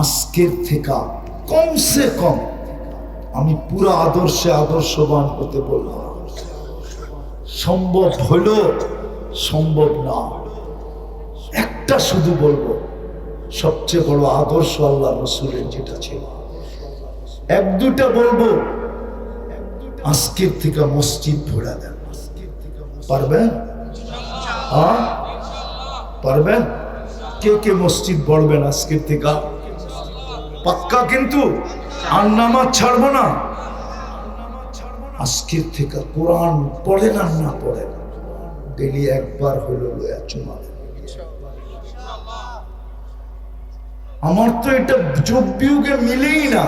আজকের থেকে কমসে কম আমি পুরো আদর্শে আদর্শবান হতে বলব না। সম্ভব হইল সম্ভব না। একটা শুধু বলব, সবচেয়ে বড় আদর্শ আল্লাহ রসুলের যেটা ছিল। এক দুটা বলব, আজকের থেকে মসজিদ ভরা দেন। পারবেন? পারবেন? কে কে মসজিদ পড়বেন আজকের থেকে? পাক্কা কিন্তু আর নামাজ ছাড়বো না। আজকের থেকে কোরআন পড়েন আর না পড়েন ডেলি একবার হলো লয়া আমার তো এটা যোগ বিয়োগে মিলেই না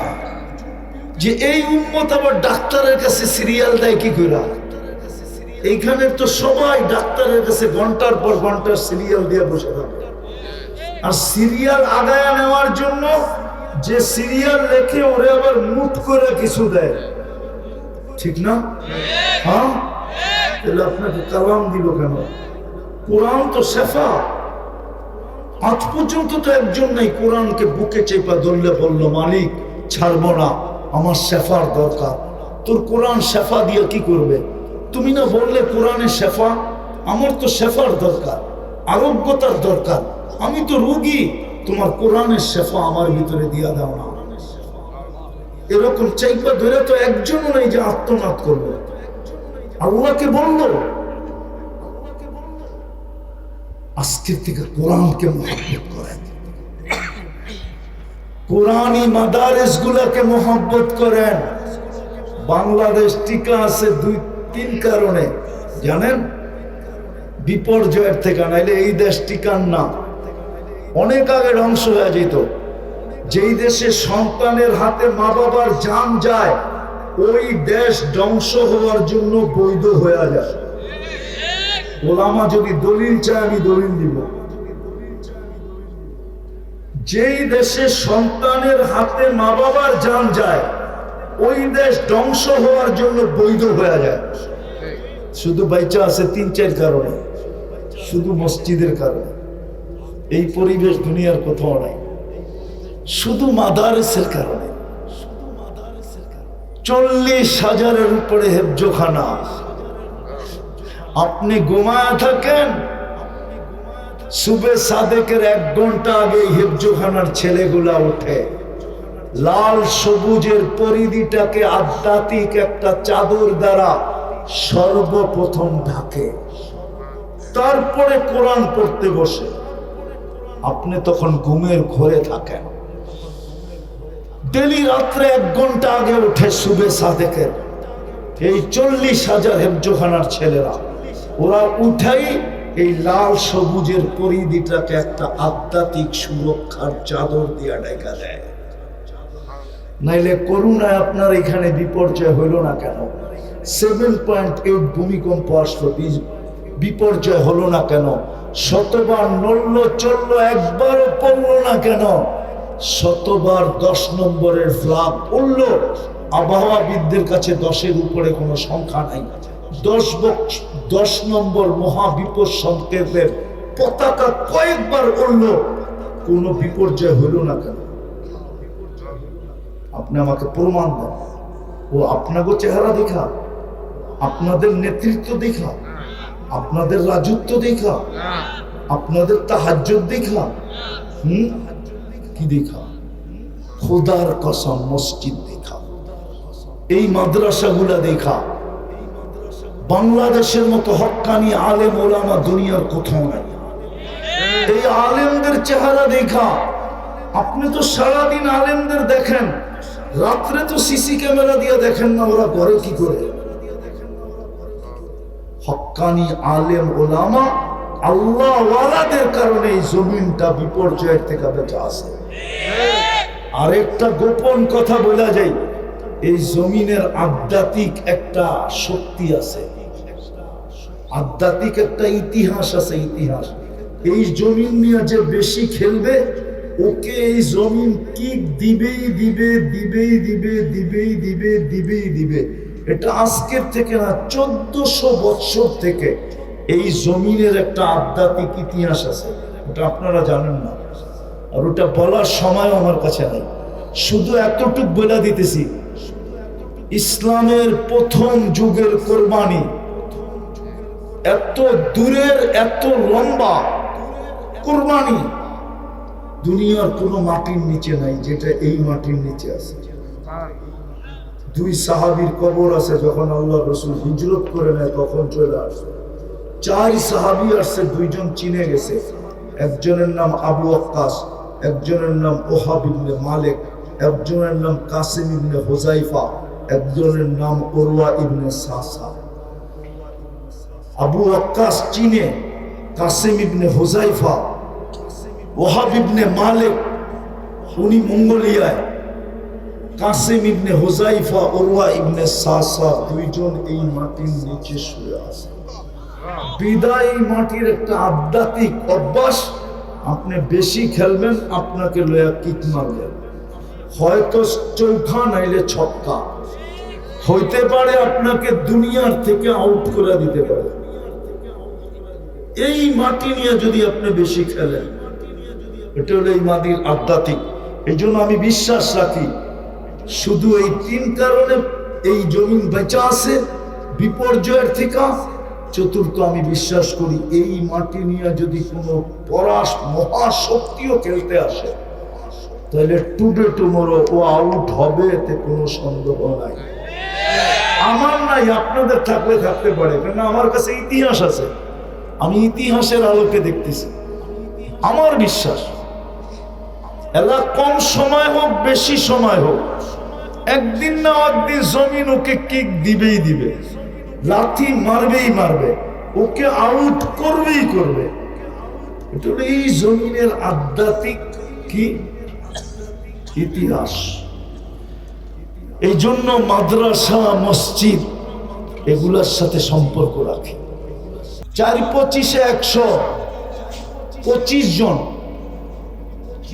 যে এই উন্মত আবার ডাক্তারের কাছে সিরিয়াল দেয় কি করে এইখানে তো সবাই ডাক্তারের কাছে ঘণ্টার পর ঘণ্টার সিরিয়াল দিয়ে বসে থাকে। আর সিরিয়াল আদায় নেওয়ার জন্য যে সিরিয়াল লেখে ওরে আবার মুট করে কিছু দেয়। ঠিক না? হ্যাঁ? তাহলে আপনাকে কালাম দিব কেন? কোরআন তো শেফা। আজ পর্যন্ত তো একজন নাই কোরআনকে বুকে চেপা ধরলে বলল, মালিক, ছাড়বো না, আমার শেফার দরকার। তোর কোরআন শেফা দিয়ে কি করবে? তুমি না বললে, কোরআনে শেফা, আমার তো শেফার দরকার, আরোগ্যতার দরকার, আমি তো রুগী। তোমার কোরআনের শেফা আমার ভিতরে দিয়া দাও না। এরকম চাইপা ধরে তো একজনও নেই যে আত্মনাদ করবে। আল্লাহকে বলল আজকের থেকে কোরআনকে মহব্বত করেন। কোরআনই মাদারেস গুলাকে মহব্বত করেন। বাংলাদেশ টিকা আছে দুই, তিন কারণে। জানেন? বিপর্যয়ের থেকে, নাইলে এই দেশ টিকার না অনেক আগে ধ্বংস হয়ে যেত। যেই দেশে সন্তানের হাতে মা বাবার জান যায়, ওই দেশ ধ্বংস হওয়ার জন্য বৈধ হয়ে যায়। ওলামা যদি দলিল চায়, আমি দলিল দিব। যেই দেশে সন্তানের হাতে মা বাবার জান যায়, ওই দেশ ধ্বংস হওয়ার জন্য বৈধ হয়ে যায়। শুধু বাইচা আছে তিন চার কারণে। শুধু মসজিদের কারণে। এই পরিবেশ দুনিয়ার কোথাও নাই। শুধু মাদারেসের কারণে। চল্লিশ হাজারের উপরে হেফজোখানা। আপনি ঘুমায় থাকেন, সুবে সাদেকের এক ঘণ্টা আগে হেফজোখানার ছেলেগুলা ওঠে। লাল সবুজের পরিধিটাকে আধ্যাত্মিক একটা চাদর দ্বারা সর্বপ্রথম ঢাকে। তারপরে কোরআন পড়তে বসে। আপনি তখন ঘুমের ঘরে থাকেন। ডেলি রাত্রে এক ঘণ্টা আগে উঠে শুভে সাদেকের। এই চল্লিশ হাজার হেফজোখানার ছেলেরা, ওরা উঠাই এই লাল সবুজের পরিধিটাকে একটা আধ্যাত্মিক সুরক্ষার চাদর দিয়া ডেকা দেয়। নাইলে করুণায় আপনার এখানে বিপর্যয় হইল না কেন? সেভেন পয়েন্ট এইট ভূমিকম্প আসলো বিপর্যয় হলো না কেন? শতবার নড়ল চলল একবারও পড়ল না কেন? শতবার দশ নম্বরের ফ্লাগ পড়ল আবহাওয়াবিদদের কাছে দশের উপরে কোনো সংখ্যা নাই। দশ দশ নম্বর মহাবিপদ সংকেতের পতাকা কয়েকবার উড়ল। কোনো বিপর্যয় হইল না কেন? আপনি আমাকে প্রমাণ দেন। ও আপনাকে চেহারা দেখা, আপনাদের নেতৃত্ব দেখা। আপনাদের রাজত্ব দেখা। আপনাদের তাহাজ্য দেখা। হুম? কি দেখা? খোদার কসম মসজিদ দেখা। এই মাদ্রাসাগুলা দেখা। বাংলাদেশের মতো হক্কানি আলেম ওলামা দুনিয়ার কোথাও নাই। এই আলেমদের চেহারা দেখা। আপনি তো সারাদিন আলেমদের দেখেন। রাত্রে তো সিসি ক্যামেরা দিয়ে দেখেন না, ওরা করে কি করে? হক্কানি আলেম ওলামা আল্লাহ কারণে এই জমিনটা বিপর্যয়ের থেকে বেঁচে আছে। আরেকটা গোপন কথা বলা যায়, এই জমিনের আধ্যাত্মিক একটা শক্তি আছে। আধ্যাত্মিক একটা ইতিহাস আছে, ইতিহাস। এই জমিন নিয়ে যে বেশি খেলবে, ওকে এই জমিন কিক দিবেই দিবে দিবেই দিবে দিবেই দিবে দিবেই দিবে। এটা আজকের থেকে না, চোদ্দশো বৎসর থেকে এই জমিনের একটা আধ্যাত্মিক ইতিহাস আছে। ওটা আপনারা জানেন না। আর ওটা বলার সময় আমার কাছে নাই। শুধু এতটুক বলে দিতেছি, ইসলামের প্রথম যুগের কোরবানি এত দূরের, এত লম্বা কোরবানি দুনিয়ার কোনো মাটির নিচে নাই, যেটা এই মাটির নিচে আছে। দুই সাহাবীর কবর আছে যখন আল্লাহ রসুল হিজরত করে নেয়, তখন চলে আসে। চার সাহাবি আসছে, দুইজন চিনে গেছে। একজনের নাম আবু আক্কাস, একজনের নাম ওহাব ইবনে মালিক, একজনের নাম কাসিম ইবনে হোজাইফা একজনের নাম ওরওয়া ইবনে সাসা। আবু আক্কাস চিনে, কাসিম ইবনে হোজাইফা ওহাব ইবনে মালিক, উনি মঙ্গোলিয়ায়। কাসিম ইবনে হোজাইফা ওরওয়া ইবনে সাসা দুইজন এই মাটির নিচে শুয়ে আছে। বিদায় মাটির একটা আধ্যাত্মিক অভ্যাস, আপনি বেশি খেলবেন, আপনাকে লয়া কিক মারবেন হয়তো চৌখা নাইলে ছক্কা। হইতে পারে আপনাকে দুনিয়ার থেকে আউট করে দিতে পারে। এই মাটি নিয়ে যদি আপনি বেশি খেলেন, এটা হলো এই মাটির আধ্যাত্মিক। এই জন্য আমি বিশ্বাস রাখি শুধু এই তিন কারণে এই জমিন বেঁচা আছে, বিপর্যয়ের থেকে। চতুর্থ, আমি বিশ্বাস করি এই মাটি নিয়ে যদি কোনো পরাশ মহাশক্তিও খেলতে আসে, তাহলে টুডে টুমোরো ও আউট হবে, এতে কোনো সন্দেহ নাই। আমার নাই, আপনাদের থাকলে থাকতে পারে কেন আমার কাছে ইতিহাস আছে। আমি ইতিহাসের আলোকে দেখতেছি। আমার বিশ্বাস। এলা কম সময় হোক, বেশি সময় হোক, একদিন না একদিন জমিন ওকে কিক দিবেই দিবে। লাথি মারবেই মারবে। ওকে আউট করবেই করবে। এই জমিনের আধ্যাত্মিক কি? ইতিহাস। এই জন্য মাদ্রাসা, মসজিদ এগুলার সাথে সম্পর্ক রাখে। চার পঁচিশে একশো পঁচিশ জন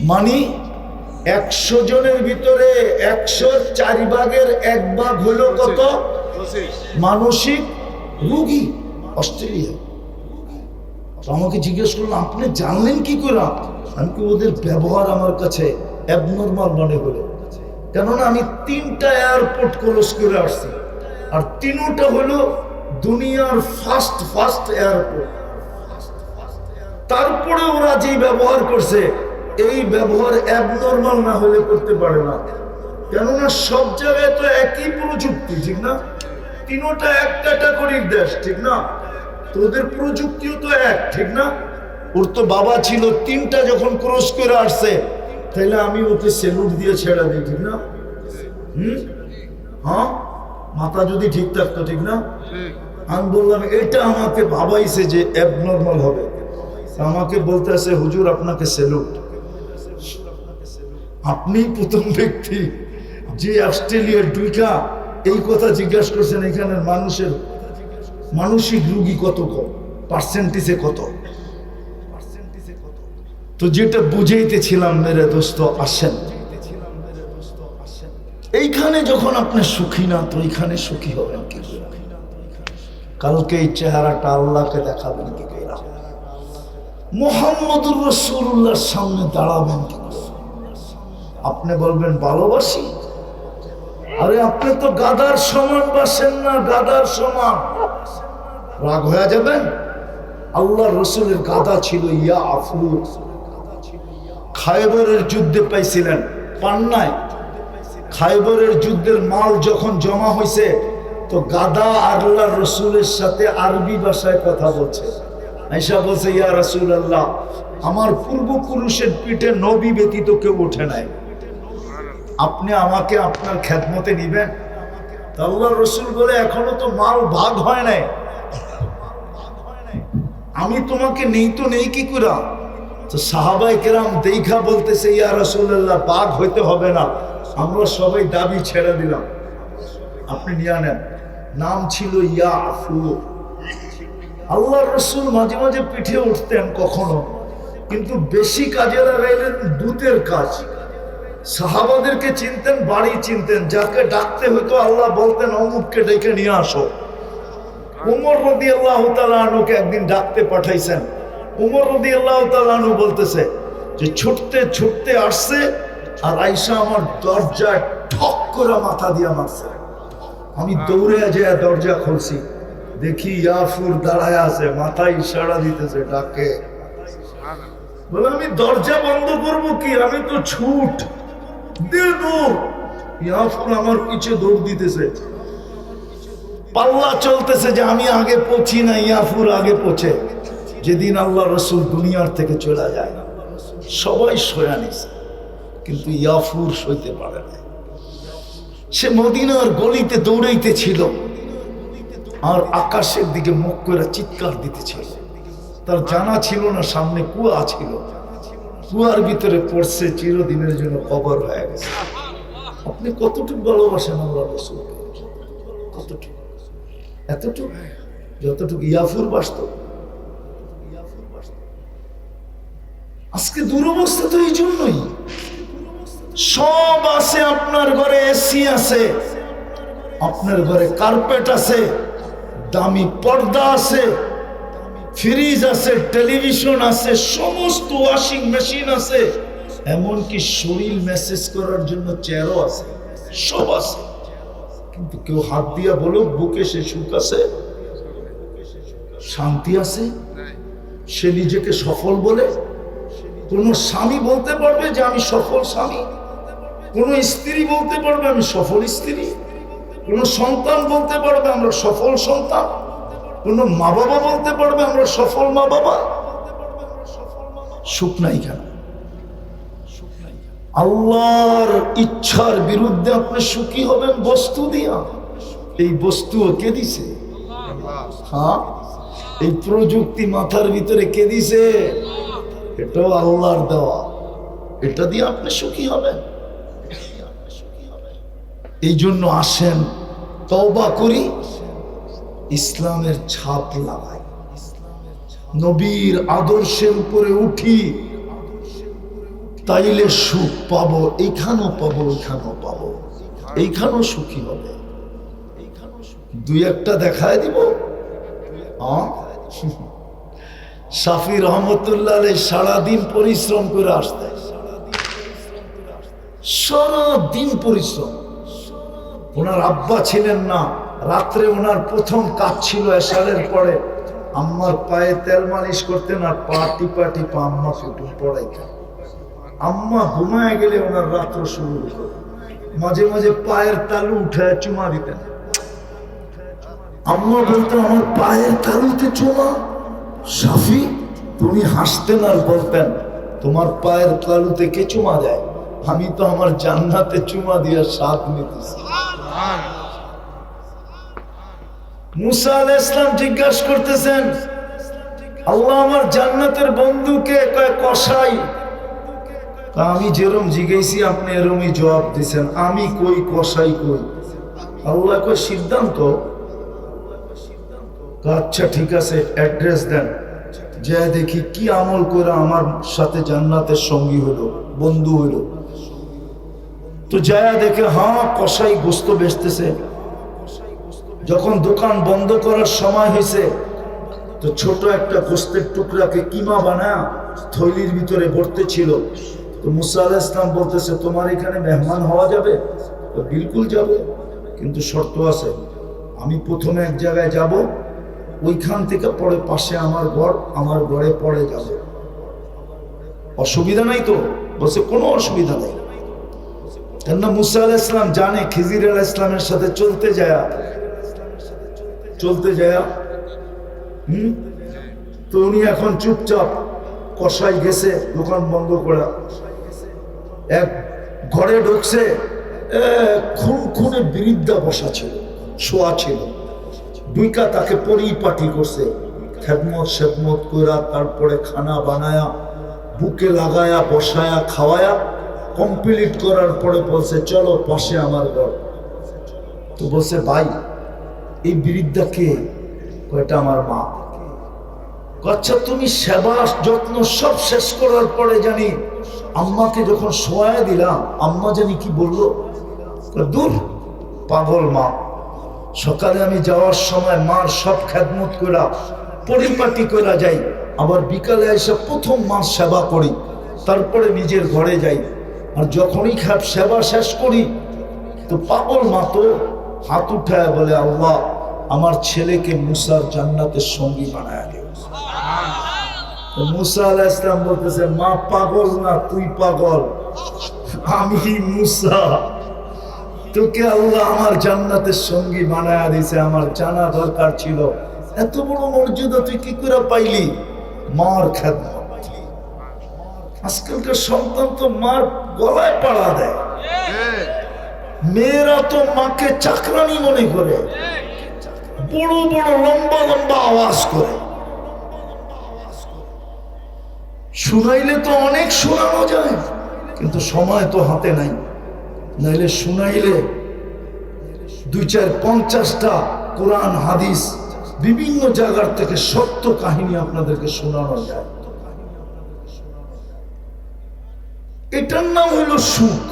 মানে একশো জনের ভিতরে একশো চারি ভাগের এক ভাগ হলো কত? মানসিক রুগী, অস্ট্রেলিয়া। আমাকে জিজ্ঞেস করল, আপনি জানলেন কি করে আমি ওদের ব্যবহার আমার কাছে অ্যাবনর্মাল মনে হলো কেননা আমি তিনটা এয়ারপোর্ট ক্লোজ করে আসছি। আর তিনটা হলো দুনিয়ার ফার্স্ট ফার্স্ট এয়ারপোর্ট তারপরে ওরা যেই ব্যবহার করছে এই ব্যবহার অ্যাবনর্মাল না হলে করতে পারে না। কেননা সব জায়গায় তো একই প্রযুক্তি, ঠিক না? তিনোটা এক ক্যাটাগরির দেশ, ঠিক না? তো ওদের প্রযুক্তিও তো এক, ঠিক না? ওর তো বাবা ছিল তিনটা যখন ক্রস করে আসছে তাহলে আমি ওকে সেলুট দিয়ে ছেড়ে দিই, ঠিক না? হুম? হ্যাঁ? মাথা যদি ঠিক থাকতো, ঠিক না? আমি বললাম, এটা আমাকে ভাবাইছে যে অ্যাবনর্মাল হবে। আমাকে বলতে আছে, হুজুর, আপনাকে সেলুট আপনি প্রথম ব্যক্তি যে অস্ট্রেলিয়ার দুইটা এই কথা জিজ্ঞাসা করছেন এখানের মানুষের, মানসিক রুগী কত কম পার্সেন্টেজে কত তো যেটা বুঝাইতেছিলাম, মেরে দোস্ত, আসেন এইখানে যখন আপনি সুখী না, তো এইখানে সুখী হবেন কি? কালকে এই চেহারাটা আল্লাহকে দেখাবেন কি? মোহাম্মদুর রসুল্লাহর সামনে দাঁড়াবেন কি? আপনি বলবেন, ভালোবাসি? আরে, আপনি তো গাদার সমান, বাসেন না, গাদার সমান। রাগ হয়ে যাবেন আল্লাহ রসুলের গাদা ছিল ইয়া আফুর খাইবরের যুদ্ধে পাইছিলেন। পান্নায় খাইবরের যুদ্ধের মাল যখন জমা হয়েছে তো গাদা আল্লাহ রসুলের সাথে আরবি ভাষায় কথা বলছে। আইসা বলছে, ইয়া রসুল আল্লাহ আমার পূর্বপুরুষের পিঠে নবী ব্যতীত কেউ ওঠে নাই। আপনি আমাকে আপনার খ্যাতমতে নিবেন? আল্লাহ রসুল বলে, এখনও তো মাল ভাগ হয় নাই। আমি তোমাকে নেই তো নেই কি করা তো সাহাবাই কেরাম দেখা বলতেছে, ইয়া রসুল্লাহ ভাগ হইতে হবে না। আমরা সবাই দাবি ছেড়ে দিলাম। আপনি নিয়ে নেন। নাম ছিল ইয়া আফু আল্লাহ রসুল মাঝে মাঝে পিঠে উঠতেন কখনো, কিন্তু বেশি কাজে লাগাইলেন দূতের কাজ। সাহাবাদেরকে চিনতেন, বাড়ি চিনতেন। যাকে ডাকতে হতো আল্লাহ বলতেন, অমুককে ডেকে নিয়ে আসো। উমর রদি আল্লাহ তালুকে একদিন ডাকতে পাঠাইছেন। উমর রদি আল্লাহ তালু বলতেছে যে, ছুটতে ছুটতে আসছে আর আইসা আমার দরজায় ঠক করে মাথা দিয়া মারছে। আমি দৌড়ে যায় দরজা খুলছি। দেখি ইয়াফুর দাঁড়ায় আছে, মাথায় ইশারা দিতেছে, ডাকে। বলে, আমি দরজা বন্ধ করব কি? আমি তো ছুট। আমার পিছে দৌড় দিতেছে। পাল্লা চলতেছে যে আমি আগে পৌঁছি না ইয়াফুর আগে পৌঁছে। যেদিন আল্লাহ রসুল দুনিয়ার থেকে চলে যায়। সবাই সয়া নিছে, কিন্তু ইয়াফুর সইতে পারে না সে মদিনার গলিতে দৌড়াইতে ছিল আর আকাশের দিকে মুখ করে চিৎকার দিতেছিল। তার জানা ছিল না, সামনে কুয়া ছিল। কুয়ার ভিতরে পড়ছে, চিরদিনের জন্য কবর হয়ে গেছে। আপনি কতটুকু ভালোবাসেন আল্লাহ রসুলকে কতটুকু? এতটুকু? যতটুকু ইয়াফুর বাসত। আজকে দুরবস্থা তো এই জন্যই। সব আছে আপনার ঘরে এসি আছে, আপনার ঘরে কার্পেট আছে, দামি পর্দা আছে ফ্রিজ আছে, টেলিভিশন আছে, সমস্ত ওয়াশিং মেশিন আছে। এমনকি শরীর মেসেজ করার জন্য চেয়ারও আছে, সব আছে। কিন্তু কেউ হাত দিয়া বলো বুকে সে সুখ আছে? শান্তি আছে? সে নিজেকে সফল বলে? কোন স্বামী বলতে পারবে যে আমি সফল স্বামী? কোন স্ত্রী বলতে পারবে আমি সফল স্ত্রী? কোন সন্তান বলতে পারবে আমরা সফল সন্তান? কোন মা বাবা বলতে পারবে আমরা সফল মা বাবা সুখ নাই কেন? আল্লাহর ইচ্ছার বিরুদ্ধে আপনি সুখী হবেন বস্তু দিয়া। এই বস্তুও কে দিছে? হ্যাঁ? এই প্রযুক্তি মাথার ভিতরে কে দিছে? এটাও আল্লাহর দেওয়া। এটা দিয়ে আপনি সুখী হবেন। এই জন্য আসেন, তওবা করি। ইসলামের ছাপ লাগাই। নবীর আদর্শের উপরে উঠি। তাইলে সুখ পাবো, এইখানেও পাবো, ওইখানেও পাবো। এইখানেও সুখী হবে। দুই একটা দেখায় দিব? সাফি রহমতুল্লাহ সারাদিন পরিশ্রম করে আসতে। সারাদিন পরিশ্রম। ওনার আব্বা ছিলেন না। রাত্রে ওনার প্রথম কাজ ছিল এসারের পরে আম্মার পায়ে তেল মালিশ করতেন আর পা টিপা টিপা আম্মা ফুটু পড়াইতেন আম্মা ঘুমায় গেলে ওনার রাত্র শুরু হতো মাঝে মাঝে পায়ের তালু উঠে চুমা দিতেন। আম্মা বলতো, আমার পায়ের তালুতে চুমা? সাফি, তুমি হাসতেন আর বলতেন, তোমার পায়ের তালুতে কে চুমা দেয়? আমি তো আমার জান্নাতে চুমা দিয়ে স্বাদ নিতেছি। মুসা আল ইসলাম জিজ্ঞাসা করতেছেন, আল্লাহ আমার জান্নাতের বন্ধুকে কয় কষাই আমি যেরম জিজ্ঞেসি, আপনি এরমই জবাব দিছেন। আমি কই কষাই কই? আল্লাহ কই সিদ্ধান্ত। আচ্ছা ঠিক আছে, অ্যাড্রেস দেন। যে দেখি কি আমল করে আমার সাথে জান্নাতের সঙ্গী হলো, বন্ধু হলো। তো যায়া দেখে হ্যাঁ কষাই গোস্ত বেচতেছে। যখন দোকান বন্ধ করার সময় হয়েছে, তো ছোট একটা গোস্তের টুকরাকে কিমা বানায় থৈলির ভিতরে ভরতে ছিল। তো মুসা ইসলাম বলতেছে, তোমার এখানে মেহমান হওয়া যাবে? তো বিলকুল যাবে, কিন্তু শর্ত আছে। আমি প্রথমে এক জায়গায় যাব, ওইখান থেকে পরে পাশে আমার ঘর, আমার ঘরে পরে যাব। অসুবিধা নাই তো? বলছে, কোনো অসুবিধা নেই। কেননা মুসা ইসলাম জানে, খিজির আলাহ ইসলামের সাথে চলতে যায়। চলতে যায়। হুম? তো উনি এখন চুপচাপ কষাই গেছে, দোকান বন্ধ করা। এক ঘরে ঢুকছে খুন খুনে বিরিদ্ধা বসা ছিল শোয়া ছিল। দুইকা তাকে পরিপাটি করছে। খেদমত, সেদমত করা তারপরে খানা বানায়া, বুকে লাগায়া, বসায়া, খাওয়ায়া কমপ্লিট করার পরে বলছে, চলো পাশে আমার ঘর। তো বলছে, ভাই এই বৃদ্ধা কে কয়টা আমার মা? আচ্ছা তুমি সেবা যত্ন সব শেষ করার পরে জানি আম্মাকে যখন শোয়া দিলাম, আম্মা জানি কি বলল? দূর, পাগল মা। সকালে আমি যাওয়ার সময় মার সব খেদমত করা পরিপাটি করা যাই। আবার বিকালে এসে প্রথম মাস সেবা করি, তারপরে নিজের ঘরে যাই। আর যখনই খাপ সেবা শেষ করি, তো পাগল মা তো হাত উঠায় বলে, আল্লাহ, আমার ছেলেকে মুসার জান্নাতের সঙ্গী বানায় আমার দরকার ছিল। এত বড় কি করে পাইলি? মার আজকালকার সন্তান তো মার গলায় পাড়া দেয়। মেয়েরা তো মাকে চাকরানি মনে করে। বড় বড় লম্বা লম্বা আওয়াজ করে। শুনাইলে তো অনেক শোনানো যায়, কিন্তু সময় তো হাতে নাই। নাইলে শুনাইলে দুই চার পঞ্চাশটা কোরআন, হাদিস বিভিন্ন জায়গার থেকে সত্য কাহিনী আপনাদেরকে শোনানো যায়। এটার নাম হইল সুখ।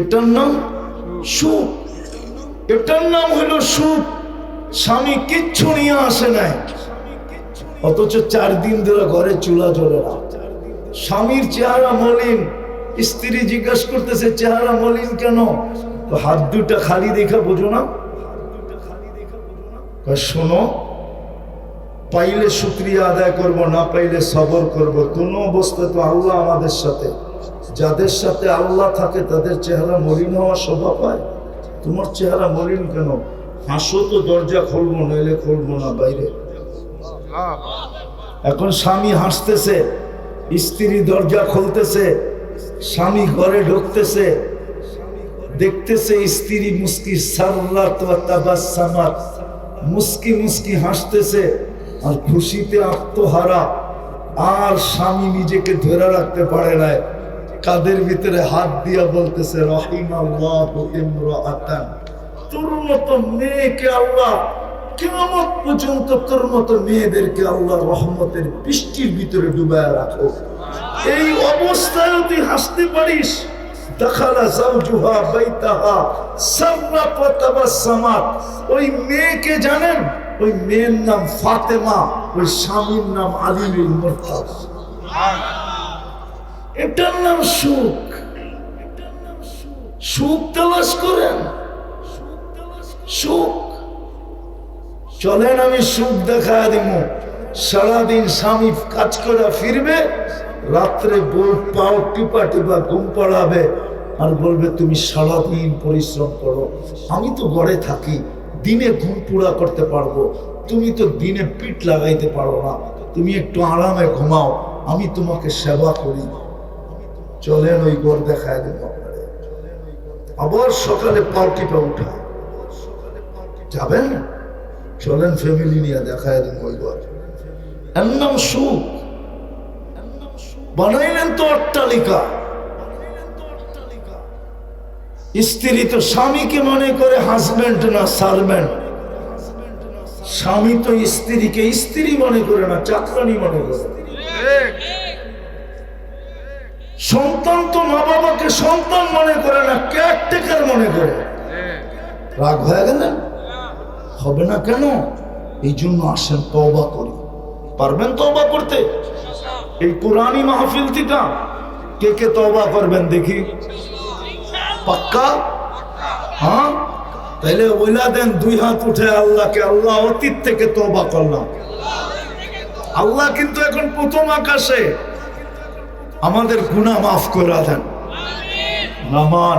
এটার নাম সুখ এটার নাম হলো সুখ স্বামী কিচ্ছু নিয়ে আসে নাই। অথচ চার দিন ধরে ঘরে চুলা জ্বলে না। স্বামীর চেহারা মলিন। স্ত্রী জিজ্ঞাসা করতেছে, চেহারা মলিন কেন? হাত দুটা খালি দেখা বোঝো না। শোনো, পাইলে শুক্রিয়া আদায় করব, না পাইলে সবর করব। কোনো অবস্থায় তো আল্লাহ আমাদের সাথে। যাদের সাথে আল্লাহ থাকে, তাদের চেহারা মলিন হওয়া শোভা পায় তোমার চেহারা মলিন কেন? হাসো তো দরজা খুলবো, নইলে খুলবো না বাইরে। এখন স্বামী হাসতেছে, স্ত্রী দরজা খুলতেছে, স্বামী ঘরে ঢুকতেছে, দেখতেছে স্ত্রী মুস্কি তাবাসসামাত মুস্কি মুস্কি হাসতেছে, আর খুশিতে আত্মহারা, আর স্বামী নিজেকে ধরে রাখতে পারে না কাদের ভিতরে হাত দিয়া বলতেছে তোর মতো মেয়েকে আল্লাহ কেমন পর্যন্ত তোর মতো মেয়েদেরকে আল্লাহ রহমতের বৃষ্টির ভিতরে ডুবায় রাখো। এই অবস্থায় তুই হাসতে পারিস, দখালা ওই মেয়েকে জানেন? ওই মেয়ের নাম ফাতেমা, ওই স্বামীর নাম মুরতাজ এটার নাম সুখ। সুখ তালাশ করেন। সুখ। চলেন, আমি সুখ দেখা দিব। সারাদিন স্বামী কাজ করে ফিরবে, রাত্রে পাও টিপা টিপা ঘুম পড়াবে, আর বলবে, তুমি সারাদিন পরিশ্রম করো। আমি তো ঘরে থাকি, দিনে ঘুম পুরা করতে পারব। তুমি তো দিনে পিঠ লাগাইতে পারো না। তুমি একটু আরামে ঘুমাও। আমি তোমাকে সেবা করি। চলেন ওই ঘর দেখায় আবার সকালে পাও টিপা উঠায় যাবেন? চলেন ফ্যামিলি নিয়ে দেখায় দেন ওই ঘর এর নাম সুখ। বানাইলেন তো অট্টালিকা। স্ত্রী তো স্বামীকে মনে করে হাজবেন্ড না সার্ভেন্ট স্বামী তো স্ত্রীকে স্ত্রী মনে করে না, চাকরানি মনে করে। সন্তান তো মা বাবাকে সন্তান মনে করে না কেয়ারটেকার মনে করে। রাগ হয়ে গেলেন হবে না কেন? এই জন্য আসেন তবা করি। পারবেন তবা করতে? এই কোরআনই মাহফিল থেকে কে কে তবা করবেন দেখি? পাক্কা? হ্যাঁ? তাইলে ওইলা দেন, দুই হাত উঠে আল্লাহকে, আল্লাহ অতীত থেকে তবা করলাম। আল্লাহ কিন্তু এখন প্রথম আকাশে। আমাদের গুনা মাফ করে দেন। নামান